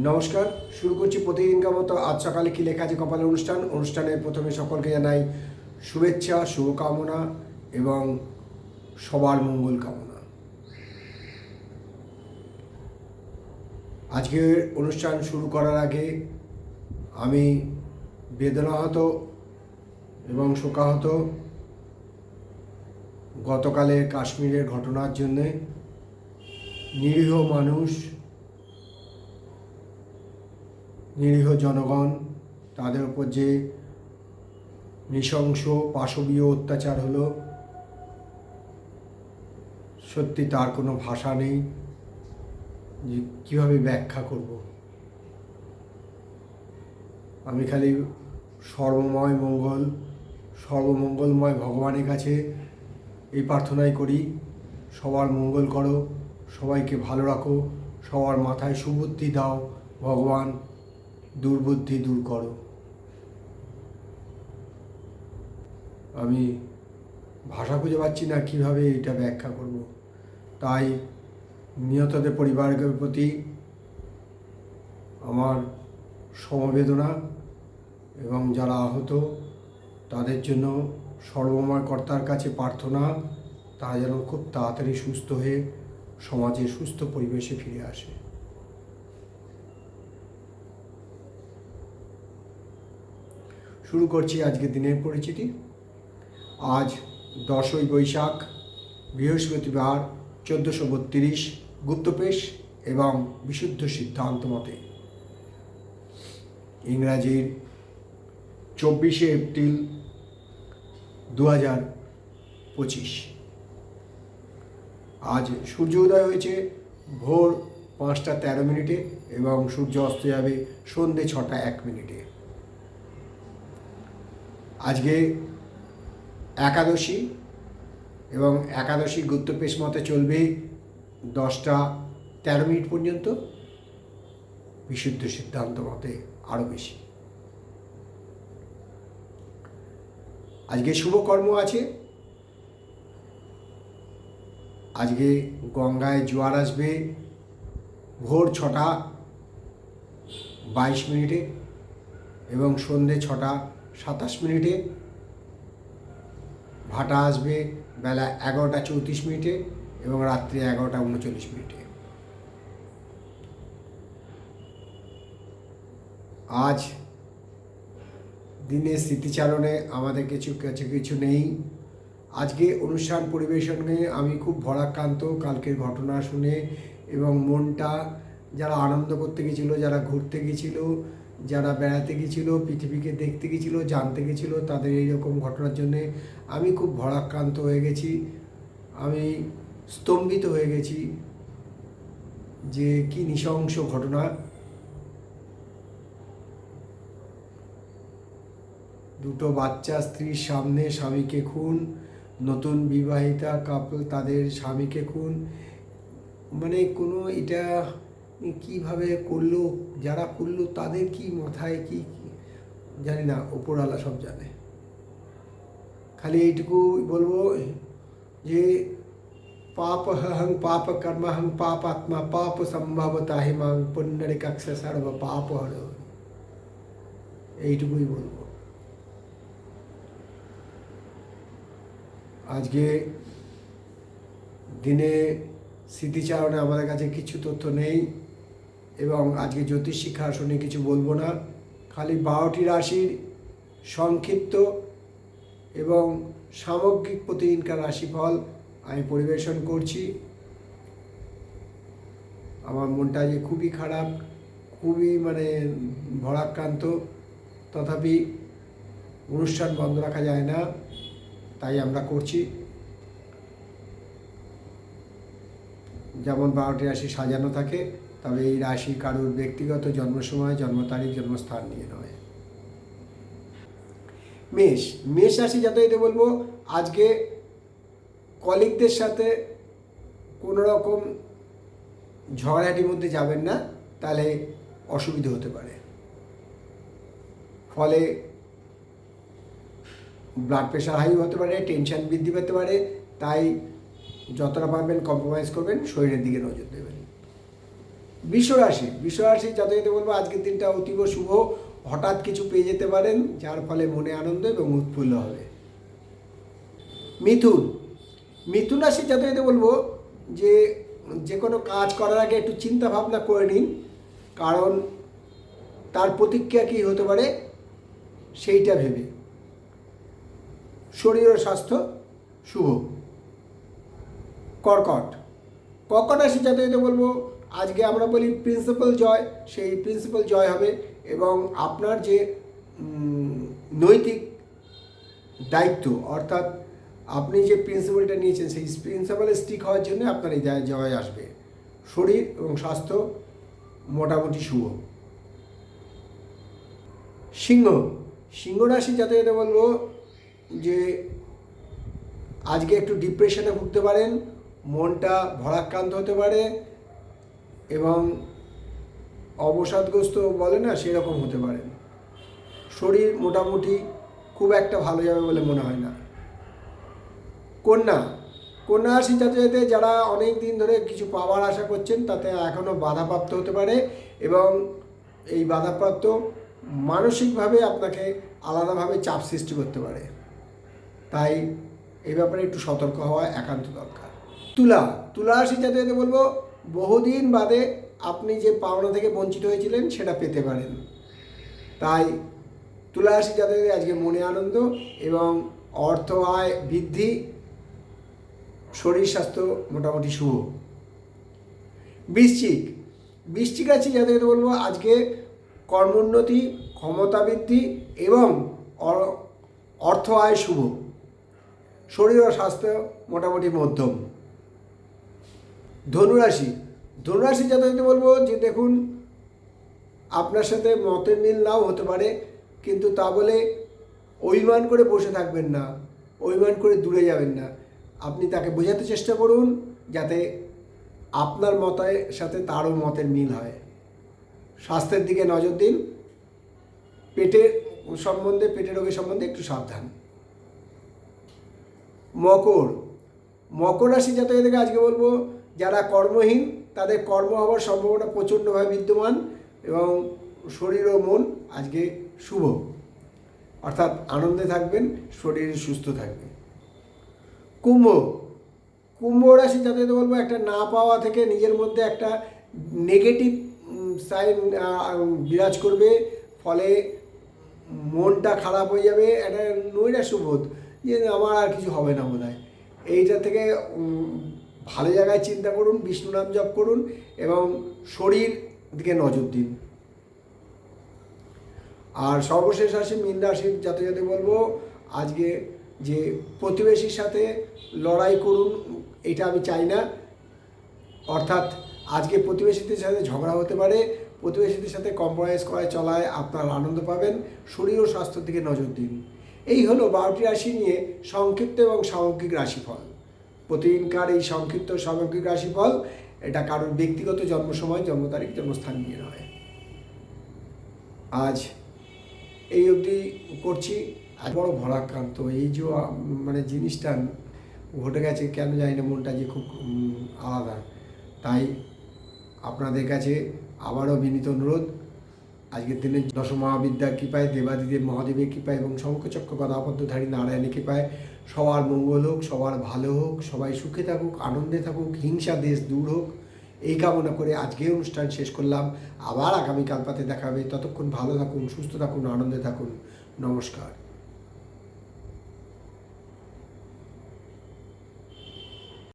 নমস্কার, শুরু করছি প্রতিদিনকার মতো আজ সকালে কি লেখা আছে কপালের অনুষ্ঠান? অনুষ্ঠানের প্রথমে সকলকে জানাই শুভেচ্ছা, শুভকামনা এবং সবার মঙ্গল কামনা। আজকের অনুষ্ঠান শুরু করার আগে আমি বেদনাহত এবং শোকাহত গতকালের কাশ্মীরের ঘটনার জন্যে নিরীহ মানুষ নিরীহ জনগণ, তাদের উপর যে নৃশংস পাশবীয় অত্যাচার হলো, সত্যি তার কোনো ভাষা নেই যে কীভাবে ব্যাখ্যা করব। আমি খালি সর্বময় মঙ্গল, সর্বমঙ্গলময় ভগবানের কাছে এই প্রার্থনাই করি, সবার মঙ্গল করো, সবাইকে ভালো রাখো, সবার মাথায় সুবুদ্ধি দাও, ভগবান। দুর্বুদ্ধি দূর করো। আমি ভাষা খুঁজে পাচ্ছি না কীভাবে এটা ব্যাখ্যা করব। তাই নিহতদের পরিবারের প্রতি আমার সমবেদনা এবং যারা আহত, তাদের জন্য সর্বময় কর্তার কাছে প্রার্থনা, তারা যেন খুব তাড়াতাড়ি সুস্থ হয়ে সমাজে সুস্থ পরিবেশে ফিরে আসে। শুরু করছি আজকের দিনের পরিচিতি। আজ দশই বৈশাখ, বৃহস্পতিবার চোদ্দোশো বত্রিশ গুপ্তপেশ এবং বিশুদ্ধ সিদ্ধান্ত মতে। ইংরাজির চব্বিশে এপ্রিল দু হাজার পঁচিশ। আজ সূর্য উদয় হয়েছে, ভোর পাঁচটা তেরো মিনিটে এবং সূর্য অস্ত যাবে সন্ধে ছটা এক মিনিটে। আজকে একাদশী এবং একাদশী গুপ্তপেশ মতে চলবে দশটা তেরো মিনিট পর্যন্ত। বিশুদ্ধ সিদ্ধান্ত মতে আরও বেশি। আজকে শুভকর্ম আছে। আজকে গঙ্গায় জোয়ার আসবে ভোর ছটা বাইশ মিনিটে এবং সন্ধে ছটা সাতাশ মিনিটে। ভাটা আসবে বেলা এগারোটা চৌত্রিশ মিনিটে এবং রাত্রি এগারোটা উনচল্লিশ মিনিটে। আজ দিনের স্মৃতিচারণে আমাদের কিছু, কাছে, কিছু নেই। আজকে অনুষ্ঠান পরিবেশনে আমি খুব ভরাক্রান্ত কালকের ঘটনা শুনে এবং মনটা যারা আনন্দ করতে গেছিল, যারা ঘুরতে গেছিল যারা বেড়াতে গেছিল, পৃথিবীকে দেখতে গেছিল, জানতে গেছিল তাদের এইরকম ঘটনার জন্যে আমি খুব ভরাক্রান্ত হয়ে গেছি। আমি স্তম্ভিত হয়ে গেছি যে কি নৃশংস ঘটনা। দুটো বাচ্চা স্ত্রীর সামনে স্বামীকে খুন, নতুন বিবাহিতা কাপল তাদের স্বামীকে খুন। মানে কোনো এটা কীভাবে করল, যারা করল, তাদের কি মাথায় কি কি- জানি না ওপরওয়ালা সব জানে। খালি এইটুকু বলব যে, পাপ হং পাপ কর্ম হং পাপ আত্মা, পাপ সম্ভবতা হিমাং পুণ্যরে কক্ষ সর্ব পাপ হর। এইটুকুই বলব। আজকে দিনে স্মৃতিচারণে আমাদের কাছে কিছু তথ্য নেই। এবং আজকে জ্যোতিষ শিক্ষা আসনে কিছু বলব না। খালি বারোটি রাশির সংক্ষিপ্ত এবং সামগ্রিক প্রতিদিনকার রাশিফল আমি পরিবেশন করছি। আমার মনটা যে খুবই খারাপ, খুবই মানে ভরাক্রান্ত। তথাপি অনুষ্ঠান বন্ধ রাখা যায় না, তাই আমরা করছি। যেমন বারোটি রাশি সাজানো থাকে তবে এই রাশি কারোর ব্যক্তিগত জন্ম সময় জন্ম তারিখ জন্মস্থান নিয়ে নয়। মেষ মেষ রাশি যাতে এটা বলব, আজকে কলিগদের সাথে কোনো রকম ঝগড়াটির মধ্যে যাবেন না, তাহলে অসুবিধা হতে পারে। ফলে ব্লাড প্রেশার হাই হতে পারে টেনশন বৃদ্ধি পেতে পারে, তাই যতটা পারবেন কম্প্রোমাইজ করবেন, শরীরের দিকে নজর দেবেন। বিশ্বরাশি বিশ্বরাশি যথাযথ বলব আজকের দিনটা অতীব শুভ। হঠাৎ কিছু পেয়ে যেতে পারেন, যার ফলে মনে আনন্দ এবং উৎফুল্ল হবে। মিথুন মিথুন রাশি যথাযথ বলব যে যে কোনো কাজ করার আগে একটু চিন্তা ভাবনা করে নিন, কারণ তার প্রতিক্রিয়া কী হতে পারে সেইটা ভেবে। শরীর ও স্বাস্থ্য শুভ। কর্কট কর্কট রাশি যাতে বলব আজকে আমরা বলি প্রিন্সিপাল জয়, সেই প্রিন্সিপাল জয় হবে এবং আপনার যে নৈতিক দায়িত্ব, অর্থাৎ আপনি যে প্রিন্সিপালটা নিয়েছেন, সেই প্রিন্সিপালে স্টিক হওয়ার জন্য আপনার এই জয়- জয় আসবে। শরীর এবং স্বাস্থ্য মোটামুটি শুভ। সিংহ সিংহ রাশি যাতে যেতে বলব যে, আজকে একটু ডিপ্রেশনে ভুগতে পারেন, মনটা ভরাক্রান্ত হতে পারে এবং অবসাদগ্রস্ত বলে না, সেরকম হতে পারেন শরীর মোটামুটি খুব একটা ভালো যাবে বলে মনে হয় না। কন্যা কন্যা রাশি জাতকদের যারা অনেক দিন ধরে কিছু পাওয়ার আশা করছেন, তাতে এখনও বাধাপ্রাপ্ত হতে পারে এবং এই বাধাপ্রাপ্ত মানসিকভাবে আপনাকে আলাদাভাবে চাপ সৃষ্টি করতে পারে। তাই এই ব্যাপারে একটু সতর্ক হওয়া একান্ত দরকার। তুলা তুলা রাশি জাতকদের বলব বহুদিন বাদে আপনি যে পাওনা থেকে বঞ্চিত হয়েছিলেন, সেটা পেতে পারেন। তাই তুলা রাশি জাতকদের আজকে মনে আনন্দ এবং অর্থ আয় বৃদ্ধি, শরীর স্বাস্থ্য মোটামুটি শুভ। বৃশ্চিক বৃশ্চিক রাশি যাদের বলব, আজকে কর্মোন্নতি, ক্ষমতা বৃদ্ধি এবং অর্থ আয় শুভ। শরীর ও স্বাস্থ্য মোটামুটি মধ্যম। ধনুরাশি। ধনুরাশি যাদের বলব যে দেখুন, আপনার সাথে মতের মিল নাও হতে পারে, কিন্তু তা বলে অভিমান করে বসে থাকবেন না, অভিমান করে দূরে যাবেন না। আপনি তাকে বোঝাতে চেষ্টা করুন যাতে আপনার মতের সাথে তারও মতের মিল হয়। স্বাস্থ্যের দিকে নজর দিন। পেটের সম্বন্ধে পেটের রোগের সম্বন্ধে একটু সাবধান। মকর। মকর রাশি জাতকদেরকে আজকে বলব যারা কর্মহীন, তাদের কর্ম হওয়ার সম্ভাবনা প্রচণ্ডভাবে বিদ্যমান এবং শরীর ও মন আজকে শুভ। অর্থাৎ আনন্দে থাকবেন, শরীর সুস্থ থাকবে। কুম্ভ। কুম্ভ রাশি যাতে বলব, একটা না পাওয়া থেকে নিজের মধ্যে একটা নেগেটিভ সাইন বিরাজ করবে। ফলে মনটা খারাপ হয়ে যাবে, একটা নৈরাশ্যবোধ যে, আমার আর কিছু হবে না বোধ হয় এইটা থেকে ভালো জায়গায় চিন্তা করুন, বিষ্ণু নাম জপ করুন এবং শরীর দিকে নজর দিন। আর সর্বশেষ আসি মীন রাশির, যাতে যাতে বলব, আজকে যে প্রতিবেশীর সাথে লড়াই করুন, এটা আমি চাই না। অর্থাৎ আজকে প্রতিবেশীদের সাথে ঝগড়া হতে পারে, প্রতিবেশীদের সাথে কম্প্রোমাইজ করায় চলায় আপনার আনন্দ পাবেন, শরীর ও স্বাস্থ্যের দিকে নজর দিন। এই হলো বারোটি রাশি নিয়ে সংক্ষিপ্ত এবং সামগ্রিক রাশিফল। প্রতিদিনকার এই সংক্ষিপ্ত সামগ্রিক রাশিফল, এটা কারোর ব্যক্তিগত জন্ম সময় জন্ম তারিখ, জন্মস্থান নিয়ে নয়। আজ এই অবধি করছি। আজ বড় ভরাক্রান্ত। এই যে মানে জিনিসটা ঘটে গেছে, কেন জানি না, মনটা যে খুব আলাদা। তাই আপনাদের কাছে আবারও বিনীত অনুরোধ, আজকের দিনে দশ মহাবিদ্যার কৃপায়, দেবাদিদেব মহাদেবের কৃপায় এবং শঙ্খচক্র গদাপদ্মধারী নারায়ণের কৃপায় সবার মঙ্গল হোক, সবার ভালো হোক, সবাই সুখে থাকুক, আনন্দে থাকুক, হিংসা দেশ দূর হোক। এই কামনা করে আজকে অনুষ্ঠান শেষ করলাম। আবার আগামীকাল পাতে দেখাবে ততক্ষণ ভালো থাকুন, সুস্থ থাকুন, আনন্দে থাকুন। নমস্কার।